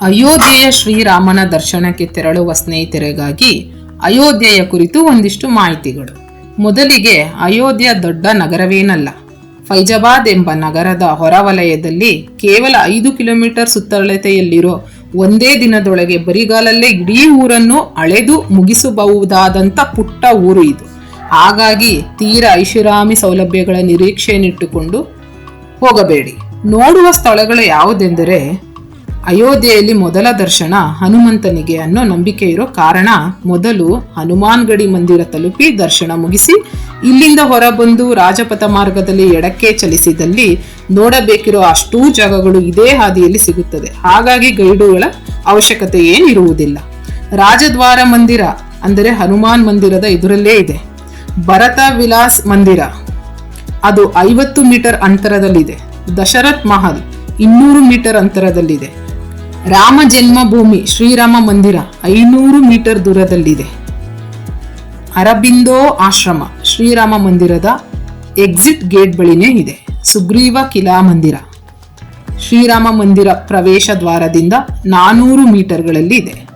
ಅಯೋಧ್ಯೆಯ ಶ್ರೀರಾಮನ ದರ್ಶನಕ್ಕೆ ತೆರಳುವ ಸ್ನೇಹಿತರಿಗಾಗಿ ಅಯೋಧ್ಯೆಯ ಕುರಿತು ಒಂದಿಷ್ಟು ಮಾಹಿತಿಗಳು. ಮೊದಲಿಗೆ ಅಯೋಧ್ಯ ದೊಡ್ಡ ನಗರವೇನಲ್ಲ? ಫೈಜಾಬಾದ್ ಎಂಬ ನಗರದ ಹೊರವಲಯದಲ್ಲಿ ಕೇವಲ ಐದು ಕಿಲೋಮೀಟರ್ ಸುತ್ತಳತೆಯಲ್ಲಿರೋ ಒಂದೇ ದಿನದೊಳಗೆ ಬರಿಗಾಲಲ್ಲೇ ಇಡೀ ಊರನ್ನು ಅಳೆದು ಮುಗಿಸಬಹುದಾದಂಥ ಪುಟ್ಟ ಊರು ಇದು. ಹಾಗಾಗಿ ತೀರ ಐಷಾರಾಮಿ ಸೌಲಭ್ಯಗಳ ನಿರೀಕ್ಷೆಯನ್ನಿಟ್ಟುಕೊಂಡು ಹೋಗಬೇಡಿ. ನೋಡುವ ಸ್ಥಳಗಳು ಯಾವುದೆಂದರೆ ಅಯೋಧ್ಯೆಯಲ್ಲಿ ಮೊದಲ ದರ್ಶನ ಹನುಮಂತನಿಗೆ ಅನ್ನೋ ನಂಬಿಕೆ ಇರೋ ಕಾರಣ ಮೊದಲು ಹನುಮಾನ್ ಗಡಿ ಮಂದಿರ ತಲುಪಿ ದರ್ಶನ ಮುಗಿಸಿ ಇಲ್ಲಿಂದ ಹೊರಬಂದು ರಾಜಪಥ ಮಾರ್ಗದಲ್ಲಿ ಎಡಕ್ಕೆ ಚಲಿಸಿದಲ್ಲಿ ನೋಡಬೇಕಿರೋ ಅಷ್ಟೂ ಜಾಗಗಳು ಇದೇ ಹಾದಿಯಲ್ಲಿ ಸಿಗುತ್ತದೆ. ಹಾಗಾಗಿ ಗೈಡುಗಳ ಅವಶ್ಯಕತೆ ಏನಿರುವುದಿಲ್ಲ ರಾಜದ್ವಾರ ಮಂದಿರ ಅಂದರೆ ಹನುಮಾನ್ ಮಂದಿರದ ಎದುರಲ್ಲೇ ಇದೆ. ಭರತ ವಿಲಾಸ್ ಮಂದಿರ. ಅದು ಐವತ್ತು ಮೀಟರ್ ಅಂತರದಲ್ಲಿದೆ. ದಶರಥ್ ಮಹಲ್ ಇನ್ನೂರು ಮೀಟರ್ ಅಂತರದಲ್ಲಿದೆ. ರಾಮ ಜನ್ಮಭೂಮಿ ಶ್ರೀರಾಮ ಮಂದಿರ ಐನೂರು ಮೀಟರ್ ದೂರದಲ್ಲಿದೆ. ಅರಬಿಂದೋ ಆಶ್ರಮ ಶ್ರೀರಾಮ ಮಂದಿರದ ಎಕ್ಸಿಟ್ ಗೇಟ್ ಬಳಿನೇ ಇದೆ. ಸುಗ್ರೀವ ಕಿಲಾ ಮಂದಿರ. ಶ್ರೀರಾಮ ಮಂದಿರ ಪ್ರವೇಶ ದ್ವಾರದಿಂದ ನಾನೂರು ಮೀಟರ್ಗಳಲ್ಲಿ ಇದೆ.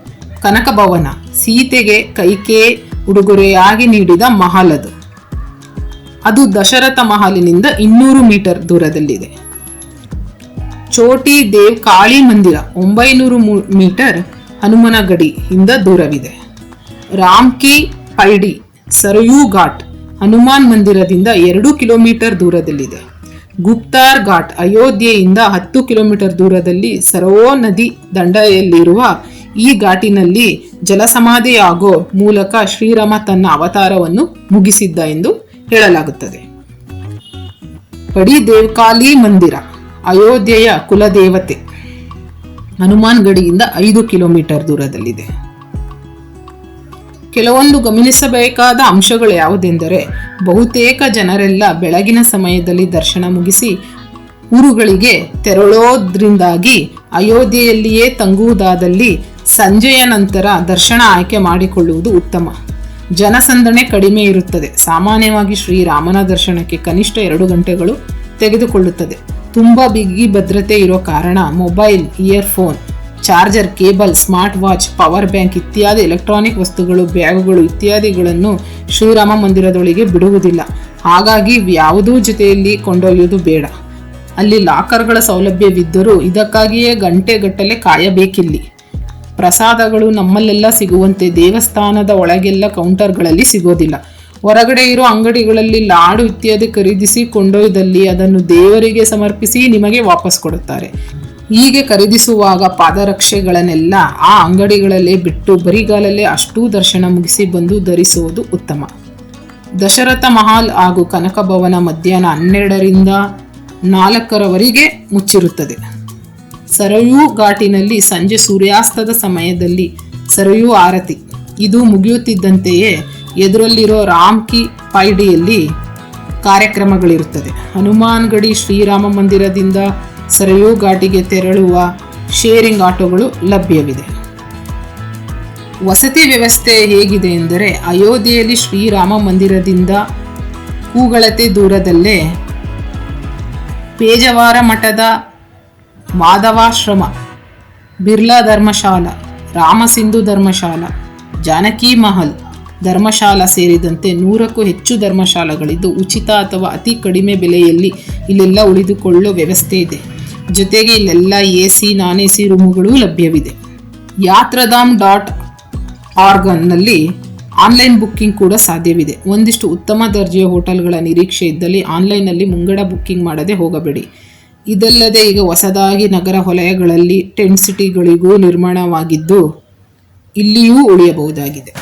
ಕನಕ ಭವನ ಸೀತೆಗೆ ಕೈಕೆ ಉಡುಗೊರೆಯಾಗಿ ನೀಡಿದ ಮಹಲ್ ಅದು. ಅದು ದಶರಥ ಮಹಲಿನಿಂದ ಇನ್ನೂರು ಮೀಟರ್ ದೂರದಲ್ಲಿದೆ. ಚೋಟಿ ದೇವ್ ಕಾಳಿ ಮಂದಿರ, ಒಂಬೈನೂರು ಮೀಟರ್ ಹನುಮನ ಗಡಿಯಿಂದ ದೂರವಿದೆ. ರಾಮ್ಕಿ ಪೈಡಿ, ಸರಯೂ ಘಾಟ್, ಹನುಮಾನ್ ಮಂದಿರದಿಂದ ಎರಡು ಕಿಲೋಮೀಟರ್ ದೂರದಲ್ಲಿದೆ. ಗುಪ್ತಾರ್ ಘಾಟ್, ಅಯೋಧ್ಯೆಯಿಂದ ಹತ್ತು ಕಿಲೋಮೀಟರ್ ದೂರದಲ್ಲಿ ಸರೋ ನದಿ ದಂಡೆಯಲ್ಲಿರುವ ಈ ಘಾಟಿನಲ್ಲಿ ಜಲಸಮಾಧಿಯಾಗೋ ಮೂಲಕ ಶ್ರೀರಾಮ ತನ್ನ ಅವತಾರವನ್ನು ಮುಗಿಸಿದ್ದ ಎಂದು ಹೇಳಲಾಗುತ್ತದೆ. ಪಡಿ ದೇವ್ಕಾಲಿ ಮಂದಿರ. ಅಯೋಧ್ಯೆಯ ಕುಲದೇವತೆ ಹನುಮಾನ್ ಗಡಿಯಿಂದ ಐದು ಕಿಲೋಮೀಟರ್ ದೂರದಲ್ಲಿದೆ. ಕೆಲವೊಂದು ಗಮನಿಸಬೇಕಾದ ಅಂಶಗಳು ಯಾವುದೆಂದರೆ, ಬಹುತೇಕ ಜನರೆಲ್ಲ ಬೆಳಗಿನ ಸಮಯದಲ್ಲಿ ದರ್ಶನ ಮುಗಿಸಿ ಊರುಗಳಿಗೆ ತೆರಳೋದ್ರಿಂದಾಗಿ ಅಯೋಧ್ಯೆಯಲ್ಲಿಯೇ ತಂಗುವುದಾದಲ್ಲಿ ಸಂಜೆಯ ನಂತರ ದರ್ಶನ ಆಯ್ಕೆ ಮಾಡಿಕೊಳ್ಳುವುದು ಉತ್ತಮ. ಜನಸಂದಣೆ ಕಡಿಮೆ ಇರುತ್ತದೆ. ಸಾಮಾನ್ಯವಾಗಿ ಶ್ರೀರಾಮನ ದರ್ಶನಕ್ಕೆ ಕನಿಷ್ಠ ಎರಡು ಗಂಟೆಗಳು ತೆಗೆದುಕೊಳ್ಳುತ್ತದೆ. ತುಂಬ ಬಿಗಿ ಭದ್ರತೆ ಇರೋ ಕಾರಣ mobile, earphone, charger, cable, smart watch, power bank ಇತ್ಯಾದಿ ಎಲೆಕ್ಟ್ರಾನಿಕ್ ವಸ್ತುಗಳು, ಬ್ಯಾಗುಗಳು ಇತ್ಯಾದಿಗಳನ್ನು ಶ್ರೀರಾಮ ಮಂದಿರದೊಳಗೆ ಬಿಡುವುದಿಲ್ಲ. ಹಾಗಾಗಿ ಯಾವುದೂ ಜೊತೆಯಲ್ಲಿ ಕೊಂಡೊಯ್ಯೋದು ಬೇಡ. ಅಲ್ಲಿ ಲಾಕರ್ಗಳ ಸೌಲಭ್ಯವಿದ್ದರೂ ಇದಕ್ಕಾಗಿಯೇ ಗಂಟೆಗಟ್ಟಲೆ ಕಾಯಬೇಕಿಲ್ಲಿ. ಪ್ರಸಾದಗಳು ನಮ್ಮಲ್ಲೆಲ್ಲ ಸಿಗುವಂತೆ ದೇವಸ್ಥಾನದ ಒಳಗೆಲ್ಲ ಕೌಂಟರ್ಗಳಲ್ಲಿ ಸಿಗೋದಿಲ್ಲ. ಹೊರಗಡೆ ಇರೋ ಅಂಗಡಿಗಳಲ್ಲಿ ಲಾಡು ಇತ್ಯಾದಿ ಖರೀದಿಸಿ ಕೊಂಡೊಯ್ದಲ್ಲಿ ಅದನ್ನು ದೇವರಿಗೆ ಸಮರ್ಪಿಸಿ ನಿಮಗೆ ವಾಪಸ್ ಕೊಡುತ್ತಾರೆ. ಹೀಗೆ ಖರೀದಿಸುವಾಗ ಪಾದರಕ್ಷೆಗಳನ್ನೆಲ್ಲ ಆ ಅಂಗಡಿಗಳಲ್ಲೇ ಬಿಟ್ಟು ಬರಿಗಾಲಲ್ಲೇ ಅಷ್ಟೂ ದರ್ಶನ ಮುಗಿಸಿ ಬಂದು ಧರಿಸುವುದು ಉತ್ತಮ. ದಶರಥ ಮಹಾಲ್ ಹಾಗೂ ಕನಕ ಭವನ ಮಧ್ಯಾಹ್ನ ಹನ್ನೆರಡರಿಂದ ನಾಲ್ಕರವರೆಗೆ ಮುಚ್ಚಿರುತ್ತದೆ. ಸರಯೂ ಘಾಟಿನಲ್ಲಿ ಸಂಜೆ ಸೂರ್ಯಾಸ್ತದ ಸಮಯದಲ್ಲಿ ಸರಯೂ ಆರತಿ. ಇದು ಮುಗಿಯುತ್ತಿದ್ದಂತೆಯೇ ಎದುರಲ್ಲಿರೋ ರಾಮ್ಕಿ ಪೈಡಿಯಲ್ಲಿ ಕಾರ್ಯಕ್ರಮಗಳಿರುತ್ತದೆ. ಹನುಮಾನ್ ಗಡಿ ಶ್ರೀರಾಮ ಮಂದಿರದಿಂದ ಸರಯೂ ಘಾಟಿಗೆ ತೆರಳುವ ಶೇರಿಂಗ್ ಆಟೋಗಳು ಲಭ್ಯವಿದೆ. ವಸತಿ ವ್ಯವಸ್ಥೆ ಹೇಗಿದೆ ಎಂದರೆ ಅಯೋಧ್ಯೆಯಲ್ಲಿ ಶ್ರೀರಾಮ ಮಂದಿರದಿಂದ ಕೂಗಳತೆ ದೂರದಲ್ಲೇ ಪೇಜವಾರ ಮಠದ ಮಾಧವಾಶ್ರಮ, ಬಿರ್ಲಾ ಧರ್ಮಶಾಲಾ, ರಾಮಸಿಂಧು ಧರ್ಮಶಾಲಾ, ಜಾನಕಿ ಮಹಲ್ ಧರ್ಮಶಾಲಾ ಸೇರಿದಂತೆ ನೂರಕ್ಕೂ ಹೆಚ್ಚು ಧರ್ಮಶಾಲೆಗಳಿದ್ದು ಉಚಿತ ಅಥವಾ ಅತಿ ಕಡಿಮೆ ಬೆಲೆಯಲ್ಲಿ ಇಲ್ಲೆಲ್ಲ ಉಳಿದುಕೊಳ್ಳುವ ವ್ಯವಸ್ಥೆ ಇದೆ. ಜೊತೆಗೆ ಇಲ್ಲೆಲ್ಲ A C non A C ರೂಮುಗಳು ಲಭ್ಯವಿದೆ. ಯಾತ್ರಧಾಮ್ ಡಾಟ್ ಆರ್ಗನ್ನಲ್ಲಿ ಆನ್ಲೈನ್ ಬುಕ್ಕಿಂಗ್ ಕೂಡ ಸಾಧ್ಯವಿದೆ. ಒಂದಿಷ್ಟು ಉತ್ತಮ ದರ್ಜೆಯ ಹೋಟೆಲ್ಗಳ ನಿರೀಕ್ಷೆ ಇದ್ದಲ್ಲಿ ಆನ್ಲೈನ್ನಲ್ಲಿ ಮುಂಗಡ ಬುಕ್ಕಿಂಗ್ ಮಾಡದೆ ಹೋಗಬೇಡಿ. ಇದಲ್ಲದೆ ಈಗ ಹೊಸದಾಗಿ ನಗರ ವಲಯಗಳಲ್ಲಿ ಟೆಂಟ್ ಸಿಟಿಗಳಿಗೂ ನಿರ್ಮಾಣವಾಗಿದ್ದು ಇಲ್ಲಿಯೂ ಉಳಿಯಬಹುದಾಗಿದೆ.